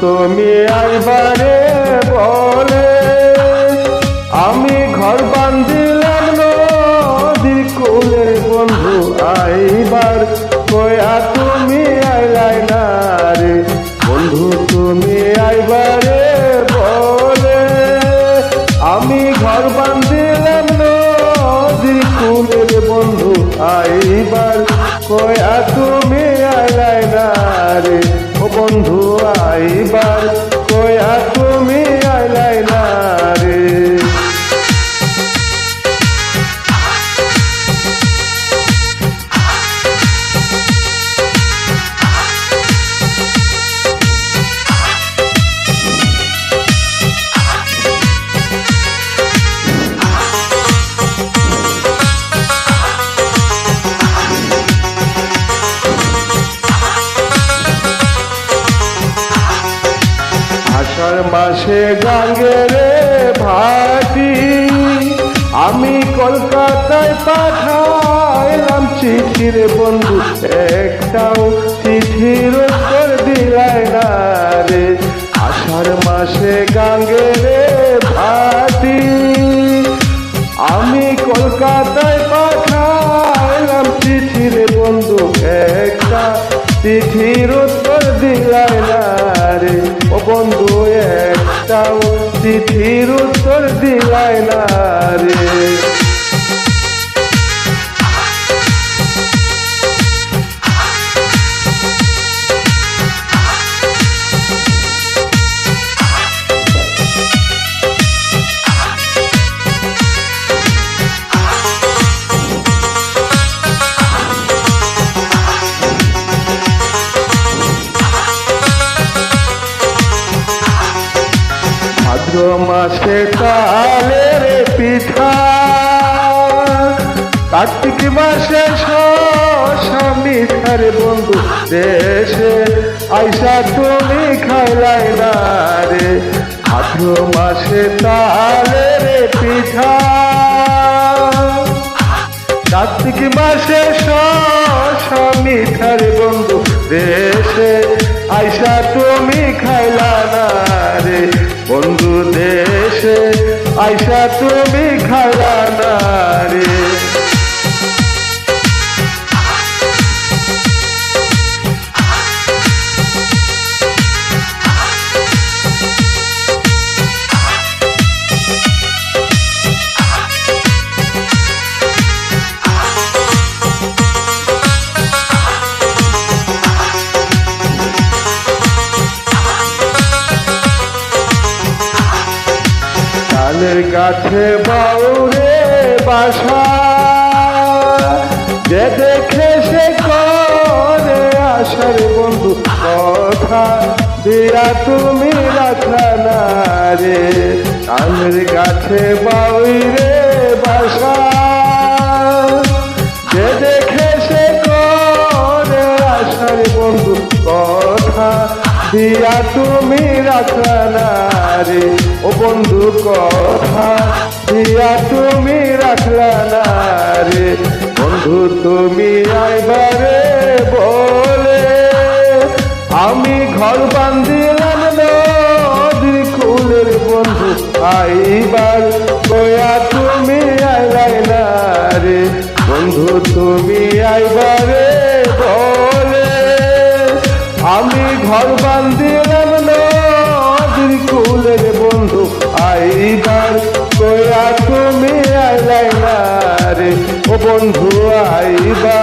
তুমি আইবারে বলে, আমি ঘর বান্ধিলাম নদীর কুলের বন্ধু আইবার। কয়া তুমি আইলাই না রে, বন্ধু তুমি আইবারে বলে, আমি ঘর বান্ধিলাম নদীর কুলের বন্ধু আইবার। কয়া তুমি আইলাই না রে, ও বন্ধু আইবার কয়া তুমি মাসে গাঙ্গে রে ভাটি। আমি কলকাতায় পাঠাইলাম চিঠির বন্ধু, একটাও চিঠির উত্তর দিলাই না রে। আষাঢ় মাসে গাঙ্গে রে ভাটি। আমি কলকাতায় পাঠাইলাম চিঠির বন্ধু, একটা চিঠির উত্তর দিলাই না রে। ও বন্ধু একটাও চিঠির উত্তর দিলাই রে। ভাদ্র মাসে কালের পিঠা। কার্তিক মাসে স্বামী থারে বন্ধু দেশে। আইসা তুমি খাইলাই না রে ভাদ্র মাসে তালের পিঠা। কার্তিক মাসে স্বামী থারে বন্ধু দেশে। আইসা তুমি খাইলা না রে বন্ধু আইসা তুমি খাইলা তালের গাছে বাউরে বাসা। যে দেখে সে করে আসার বন্ধু কথা। দিয়া তুমি রাখা রে, আমের গাছে বাউরে বাসা। দিয়া তুমি রাখলা না ও বন্ধু, কথা দিয়া তুমি রাখলা না বন্ধু, তুমি আইবারে বলে, আমি ঘর বান্ধিলাম নদীর কুলের বন্ধু আইবার। কয়া তুমি আইলাই না রে। বন্ধু, তুমি আইবারে আমি ঘর বান্ধিলাম নদীর কুলের বন্ধু আইবার তোয়া তুমি আইলাই না রে ও বন্ধু আইবার